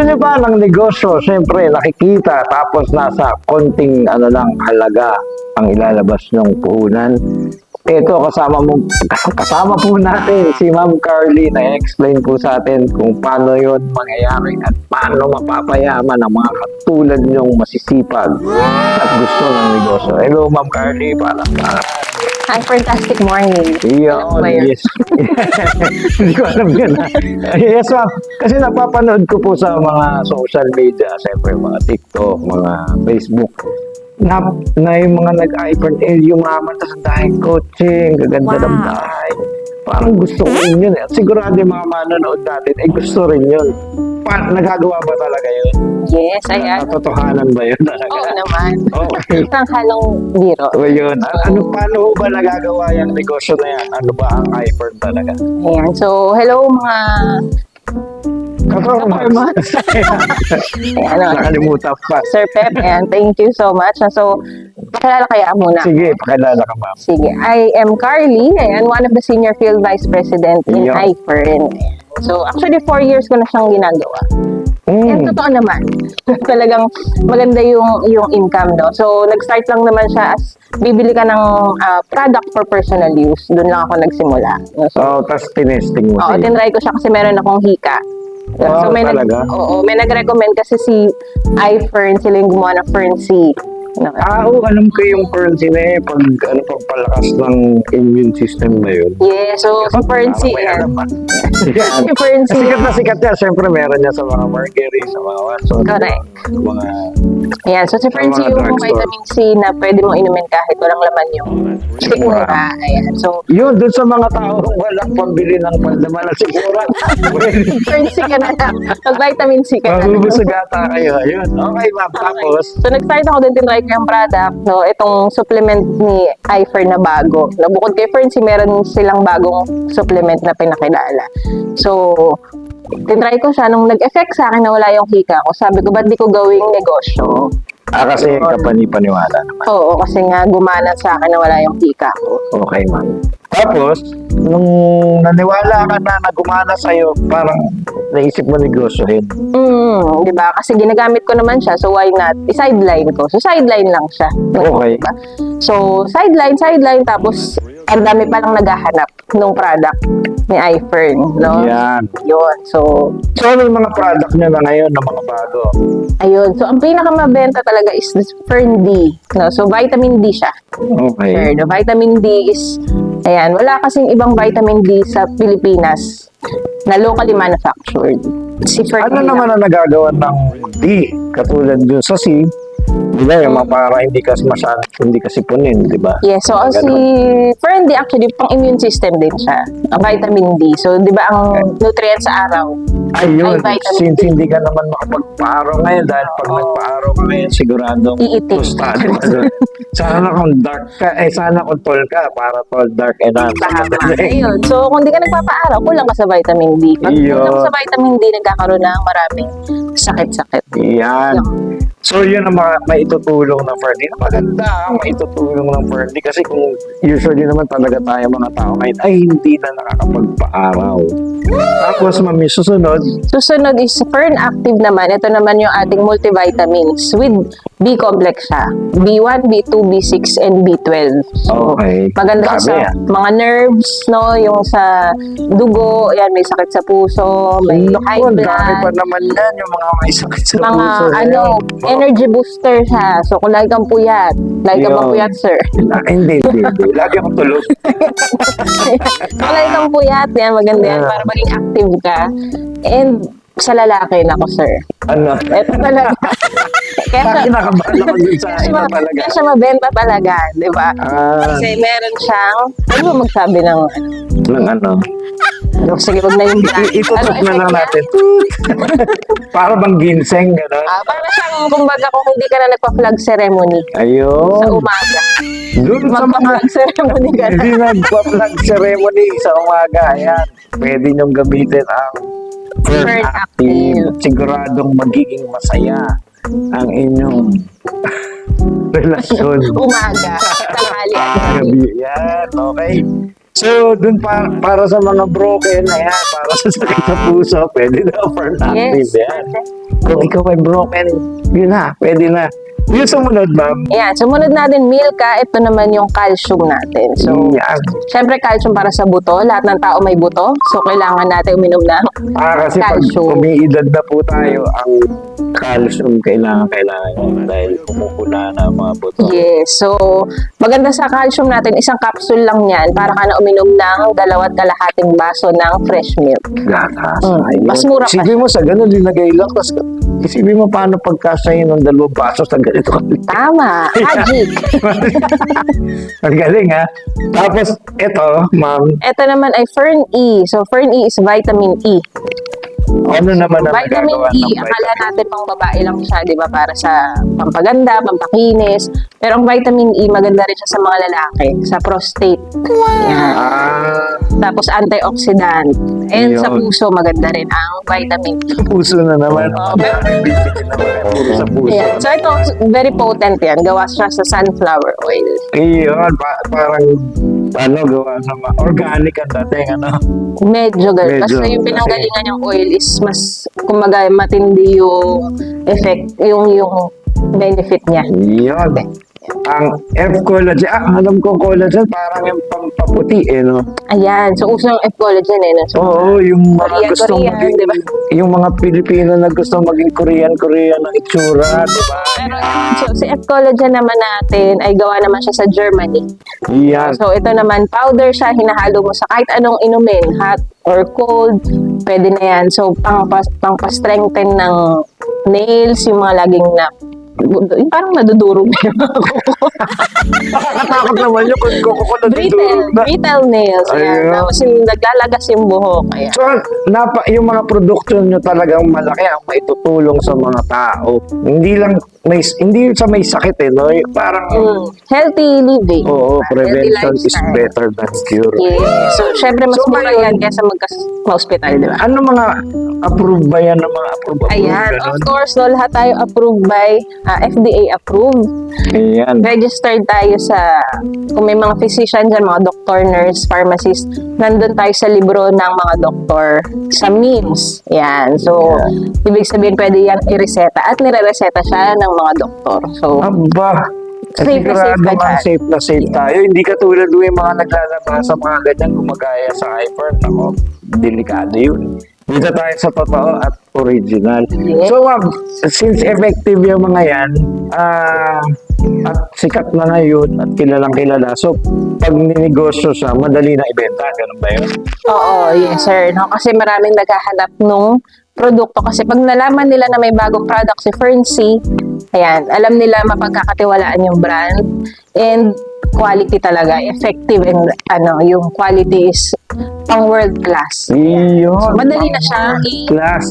Gusto niyo ba ng negosyo? Siyempre, nakikita, tapos nasa konting ano lang, halaga ang ilalabas ng puhunan. Ito, kasama mo, kasama po natin si Ma'am Carly na explain po sa atin kung paano yon mangyayari at paano mapapayaman ang mga katulad niyong masisipag at gusto ng negosyo. Hello, Ma'am Carly, para sa Hi, fantastic morning. Yun? yes. Hindi ko alam yun. ha? yes, ma'am. Kasi napapanood ko po sa mga social media, siyempre mga TikTok, mga Facebook, na, na yung mga nag-iPhone L, yumaman sa dahil kotse, ang gaganda ng Wow. bahay. Parang gusto ko rin yun. eh. Sigurado yung mga manonood natin, eh gusto rin yun. Pa, nagagawa ba talaga yun? Yes, ayan. Katotohanan ba yun talaga? Oo naman. Okay. Isang halong biro. So yun, A- ano, paano ba nagagawa yung negosyo na yan? Ano ba ang iPhone talaga? Ayan. So, hello mga... Ayan, ano, Nakalimutan pa. Sir Pep, ayan, thank you so much. So, pakilala kaya muna. Sige, pakilala ka ma'am. Sige, I am Carly, ayan, one of the senior field vice president in Yeah. IFERN. So, actually, four years ko na siyang ginagawa. And Mm. totoo naman, talagang maganda yung yung income, no? So, nag-start lang naman siya as bibili ka ng ah, product for personal use. Doon lang ako nagsimula. no? So, So, tapos tinesting mo Oo, siya. tinry ko siya kasi meron akong hika. Wow, may talaga? Nag, oo, may nag-recommend kasi si iFern, sila yung gumawa ng Fern C. No, Ah, oo, alam ko yung currency na eh. Pag, ano, pagpalakas ng immune system na yun. yeah, so si Fern C, Parang may yan. alam ah. Yan. Si Fern C, Sikat na sikat yan. Siyempre, meron niya sa mga Margery, sa mga Watson. Correct. Mga... Yan, so si mga yung vitamin C na pwede mong inumin kahit walang laman yung sikmura. Ayan, so Yun, dun sa mga tao walang pambili ng pandaman at sigura. Fern C ka na lang. Mag-vitamin C ka na lang. Mabubusog ata kayo. Ayun. Okay, ma'am. Tapos, So, nag-start ako din tinry ko yung product, no? Itong supplement ni iFern na bago. No, bukod kay Fern, si meron silang bagong supplement na pinakilala. So, tinry ko siya. Nung nag-effect sa akin na wala yung hika ko, sabi ko, ba't di ko gawing negosyo? Ah, kasi kapani-paniwala naman. Oo, kasi nga gumana sa akin na wala yung hika ko. Okay, ma'am. Tapos, nung naniwala ka na na gumana sa'yo, parang naisip mo negosyohin. Mm, di ba? Kasi ginagamit ko naman siya, so why not? I-sideline ko. So, sideline lang siya. Okay. Diba? So, sideline, sideline, tapos ang dami pa lang naghahanap ng product ni iFern, no? Yan. Yun. So, So, ano yung mga product nyo na ngayon na mga bago? ayun. So, ang pinakamabenta talaga is this Fern D. No? So, vitamin D siya. Okay. Sure. The vitamin D is, ayan, wala kasing ibang vitamin D sa Pilipinas na locally manufactured. Si Fern Ano D naman ang nagagawa ng D? Katulad dun sa C, di ba, yung mga para hindi kasi masyado, hindi kasi punin, di ba? Yes, so ang si Fern D actually pang immune system din siya. Ang vitamin D. So, di ba ang nutrient sa araw? Ayun, Ay, vitamin since D. hindi ka naman makapagpaaraw ngayon dahil pag nagpaaraw ka ngayon, siguradong Iitim. tostado ka doon. Sana kung dark ka, eh sana kung tall ka, para tall, dark, and dark. Tama. Ayun. So, kung di ka nagpapaaraw, kulang ka sa vitamin D. Pag kulang sa vitamin D, nagkakaroon ng maraming sakit-sakit. Yan. So, yun ang mga maitutulong ng Ferdy. Maganda ang maitutulong ng Ferdy kasi kung usually naman talaga tayo mga tao ngayon ay hindi na nakakapagpaaraw. Tapos, mami, susunod, Susunod is Fern Active naman. Ito naman yung ating multivitamins with B complex siya. B1, B2, B6, and B12. So, Okay. maganda Dami, sa ah. mga nerves, no? Yung sa dugo, yan, may sakit sa puso, may high ang dami pa blood. naman yan, yung mga may sakit sa Mga puso. ano. Energy booster siya. So, kung lagi kang puyat, lagi ka Yun. bang puyat, sir? Ah, hindi, hindi, hindi. Lagi akong tulog. kung lagi kang puyat, yan, maganda yan, para maging active ka. And sa lalaki, nako, sir. Ano? Ito talaga. Kaya Sa siya, akin nakabahan ako dun sa kaya siya, iba ma- talaga. kaya siya mabenta talaga, di ba? Ah, Kasi meron siyang, ano ba magsabi ng, ng ano? Ano, sige, wag na yung I- Itutok na lang natin. Para bang ginseng, gano'n? Ah, para siyang, kumbaga, kung hindi ka na nagpa-flag ceremony sa Ayun. umaga. Doon sa mga ceremony ka na. hindi nagpa-flag ceremony sa umaga. Ayan. Pwede niyong gamitin ang Fern Fern Active. Siguradong magiging masaya ang inyong relasyon. Umaga, tanghali. Gabi. Yan. Okay. So, dun pa, para sa mga broken, ayan, para sa sakit sa puso, pwede na Fern Active. Yes. Yan. Kung ikaw ay broken, yun na, pwede na. Yung sumunod, ma'am. Ayan, sumunod natin Milka, ito naman yung calcium natin. So, Yan. syempre calcium para sa buto, lahat ng tao may buto. So, kailangan natin uminom ng Ah, kasi pag Calcium. umiidad na po tayo, ang calcium kailangan, kailangan yun dahil pumupula na ang mga buto. Yes. So, maganda sa calcium natin, isang capsule lang yan para ka na uminom ng dalawat kalahating baso ng fresh milk. Gatas. Mm, mas mura pa. Isipin mo sa ganun, linagay lang. Tapos, isipin mo paano pagkasayin ng dalawang baso sa ganito. Tama. Magic. Ang galing ha. Tapos, ito, ma'am, ito naman ay Fern E. So, Fern E is vitamin E. ano naman ang Vitamin E, ng akala vitamin? natin pang babae lang siya, di ba? Para sa pampaganda, pampakinis. Pero ang vitamin E, maganda rin siya sa mga lalaki, sa prostate. Yan. Ah, Tapos antioxidant. And sa Yun. puso, maganda rin ang vitamin E. puso na naman. Oo, pero- Bibigyan naman kayo puro sa puso. Ayan. So ito, very potent yan. Gawa siya sa sunflower oil. Iyon, pa- parang, ano, gawa sa mga organic ang dating, ano. Medyo ganun. Medyo, Basta yung pinanggalingan yung oil is mas, kumaga, matindi yung effect, yung, yung benefit niya. Iyon. Ang F-collagen, ah, alam ko collagen, parang yung pampaputi, eh, no? Ayan. So, uso yung F-collagen eh. No? So, Oo, yung mga Korean, gusto Korean, maging, di ba? yung mga Pilipino na gusto maging Korean, Korean ang itsura, di ba? pero, so, si F-collagen naman natin ay gawa naman siya sa Germany. Yan. So, ito naman, powder siya, hinahalo mo sa kahit anong inumin, hot or cold, pwede na yan. So, pang, pang pa-strengthen ng nails, yung mga laging na, yung parang nadudurog na yung mga kuko. Nakakatakot naman yun kung kuko na brittle, brittle nails. Ayan. Ayun. Tapos yung naglalagas yung buhok. Ayan. So, napa, yung mga produkto nyo talagang malaki ang maitutulong sa mga tao. Hindi lang, may, hindi sa may sakit eh, no? Parang, Mm. Healthy living. oo, Healthy prevention is better than cure. Yeah. So, syempre, mas So, mura yan kaysa magka-hospital, di ba? Ano mga approved ba yan ng mga approved? Ayan, of ganun? course, no, lahat tayo approved by ah, FDA approved. Ayan. Registered tayo sa, kung may mga physician dyan, mga doctor, nurse, pharmacist, nandun tayo sa libro ng mga doktor sa MIMS. Yan. So, ibig sabihin, pwede yan ireseta at nire-reseta siya ng mga doktor. So, Aba, Safe na safe ka dyan. safe na safe tayo. Hindi katulad yung mga naglalabas sa mga ganyan gumagaya sa hyper. Ako, delikado yun. Dito tayo sa totoo at original. So, ma'am, since effective yung mga yan, ah, at sikat na ngayon at kilalang kilala. So, pag ninegosyo siya, madali na ibenta. Ganun ba yun? Oo, yes sir. No? Kasi maraming naghahanap nung produkto. Kasi pag nalaman nila na may bagong product si Ferncy, ayan, alam nila mapagkakatiwalaan yung brand and quality talaga, effective and ano, yung quality is pang world class. Iyon. So, madali na siya i- Class.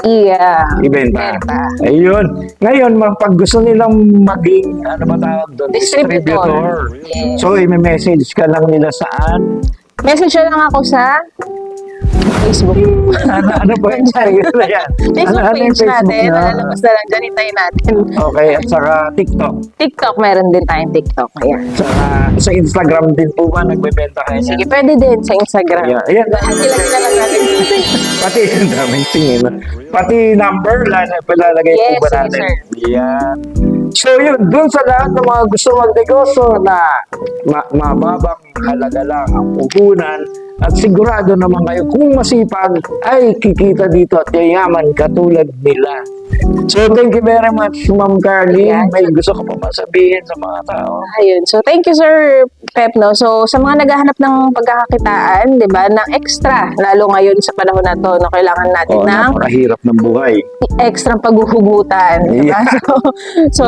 Yeah. Ibenta. Benta. Ayun. Ngayon, ma'am, pag gusto nilang maging, ano ba tawag doon? Distributor. Yes. So, i-message ka lang nila saan? Message nyo lang ako sa Facebook. ano, ano ba yung ano na yan? Facebook ano, ano page natin. na? Nalalabas na lang dyan. Hintayin natin. Okay, at saka TikTok. TikTok, meron din tayong TikTok. Ayan. Saka sa Instagram din po ba nagbebenta kayo? Sige, pwede din sa Instagram. Yeah, ayan. Lahat ilagay na lang natin. Pati, ang daming tingin. Pati number, lala, palalagay Yes, po ba natin? sir. Yan. So yun, dun sa lahat ng mga gusto magnegosyo na ma- mababang halaga lang ang puhunan at sigurado naman kayo kung masipag ay kikita dito at yayaman katulad nila. So thank you very much Ma'am Carly. May gusto ko pa masabihin sa mga tao. Ayun. So, thank you, Sir Pep, no? So, sa mga naghahanap ng pagkakakitaan, di ba, ng extra, lalo ngayon sa panahon na to, no, kailangan natin Oh, ng napakahirap ng buhay. extra paghuhugutan. di ba? Yeah. So, so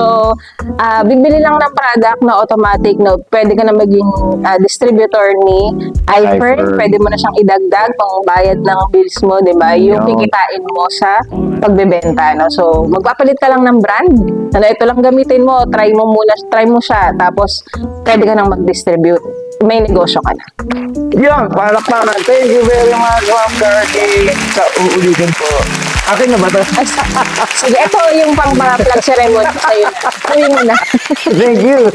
ah, bibili lang ng product na automatic, no? Pwede ka na maging ah, distributor ni iFern. Pwede mo na siyang idagdag pang bayad ng bills mo, di ba? Yung Yun. kikitain mo sa pagbebenta, no? So, magpapalit ka lang ng brand. Ano, ito lang gamitin mo, try mo muna, try mo siya, tapos pwede ka nang mag-distribute. May negosyo ka na. Yan, palakpakan. Thank you very much Ma'am Carly. Sa uulitin po. Akin na ba to? Sige, ito yung pang mga plug ceremony sa'yo. Uwi mo na. Thank you.